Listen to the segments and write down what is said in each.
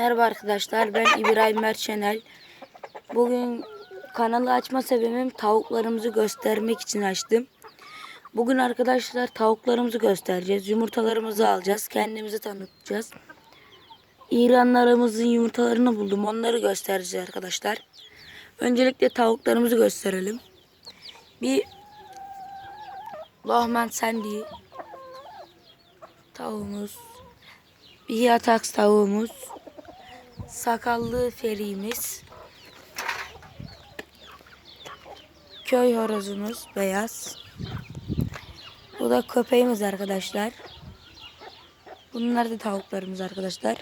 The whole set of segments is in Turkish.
Merhaba arkadaşlar ben İbrahim Merçenel. Bugün kanalı açma sebebim tavuklarımızı göstermek için açtım. Bugün arkadaşlar tavuklarımızı göstereceğiz. Yumurtalarımızı alacağız. Kendimizi tanıtacağız. İranlarımızın yumurtalarını buldum. Onları göstereceğiz arkadaşlar. Öncelikle tavuklarımızı gösterelim. Bir Lohman Sandy tavuğumuz. Bir yataks tavuğumuz. Sakallı ferimiz. Köy horozumuz beyaz. Bu da köpeğimiz arkadaşlar. Bunlar da tavuklarımız arkadaşlar.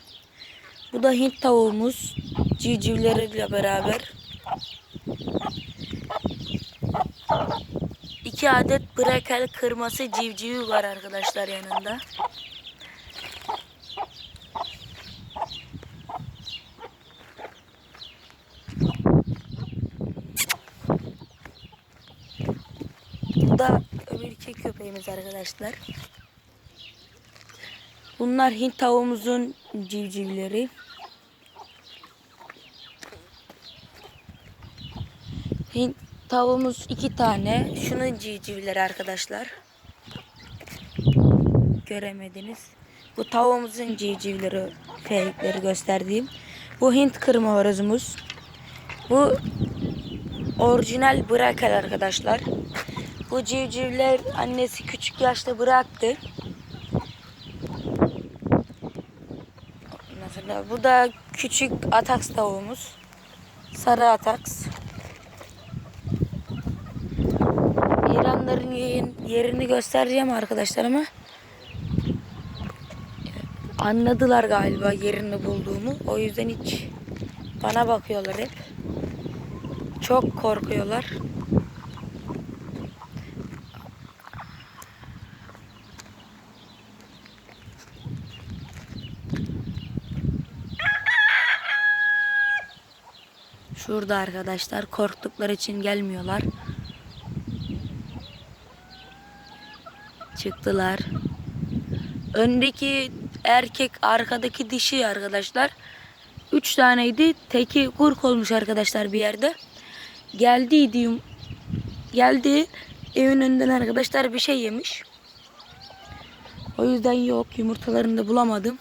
Bu da Hint tavuğumuz. Civcivleriyle beraber. İki adet brakel kırması civcivi var arkadaşlar yanında. Bu da öbür iki köpeğimiz arkadaşlar. Bunlar Hint tavuğumuzun civcivleri. Hint tavuğumuz iki tane. Şunun civcivleri arkadaşlar. Göremediniz. Bu tavuğumuzun civcivleri, fake'leri gösterdiğim. Bu Hint kırma horozumuz. Bu orijinal bırakal arkadaşlar. Bu civcivler annesi küçük yaşta bıraktı. Bu da küçük ataks tavuğumuz. Sarı ataks. İranların yerin- yerini göstereceğim arkadaşlar ama anladılar galiba yerini bulduğumu. O yüzden hiç bana bakıyorlar hep. Çok korkuyorlar. Şurada arkadaşlar korktukları için gelmiyorlar. Çıktılar. Öndeki erkek arkadaki dişi arkadaşlar. Üç taneydi. Teki kurk olmuş arkadaşlar bir yerde. Geldiydi. yum- Geldi. Evin önünden arkadaşlar bir şey yemiş. O yüzden yok. Yumurtalarını da bulamadım.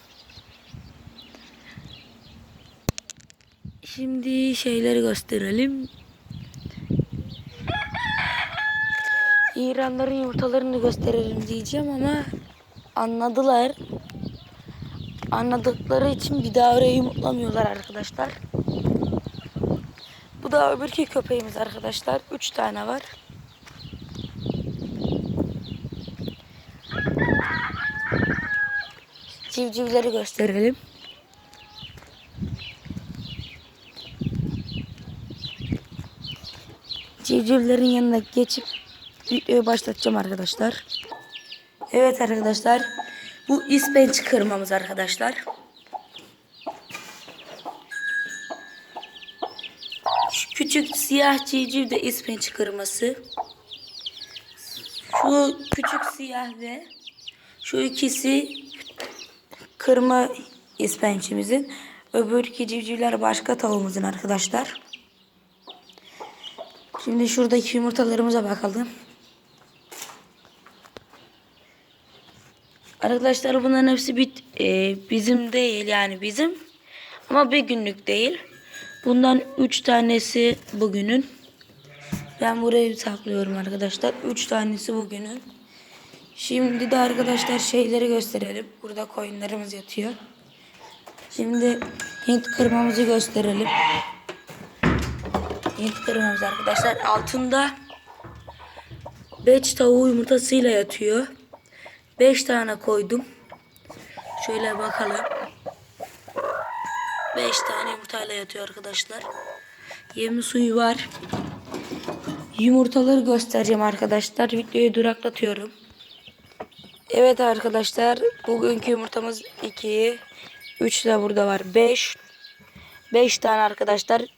Şimdi şeyleri gösterelim. İranların yumurtalarını gösterelim diyeceğim ama anladılar. Anladıkları için bir daha oraya yumurtlamıyorlar arkadaşlar. Bu da öbürki köpeğimiz arkadaşlar. Üç tane var. Civcivleri gösterelim. Civcivlerin yanına geçip videoyu başlatacağım arkadaşlar. Evet arkadaşlar. Bu ispenç kırmamız arkadaşlar. Şu küçük siyah civciv de ispenç kırması. Şu küçük siyah ve şu ikisi kırma ispençimizin. Öbür iki civcivler başka tavuğumuzun arkadaşlar. Şimdi şuradaki yumurtalarımıza bakalım. Arkadaşlar bunların hepsi bit, e, bizim değil yani bizim. Ama bir günlük değil. Bundan 3 tanesi bugünün. Ben buraya saklıyorum arkadaşlar. 3 tanesi bugünün. Şimdi de arkadaşlar şeyleri gösterelim. Burada koyunlarımız yatıyor. Şimdi Hint kırmamızı gösterelim. Kırmamız arkadaşlar. Altında 5 tavuğu yumurtasıyla yatıyor. 5 tane koydum. Şöyle bakalım. 5 tane yumurtayla yatıyor arkadaşlar. Yemi suyu var. Yumurtaları göstereceğim arkadaşlar. Videoyu duraklatıyorum. Evet arkadaşlar. Bugünkü yumurtamız 2. 3 de burada var. 5. 5 tane arkadaşlar.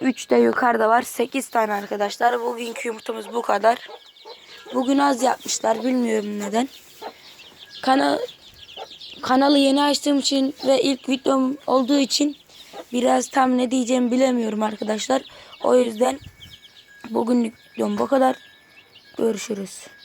3 de yukarıda var. 8 tane arkadaşlar. Bugünkü yumurtamız bu kadar. Bugün az yapmışlar. Bilmiyorum neden. Kana kanalı yeni açtığım için ve ilk videom olduğu için biraz tam ne diyeceğimi bilemiyorum arkadaşlar. O yüzden bugünlük videom bu kadar. Görüşürüz.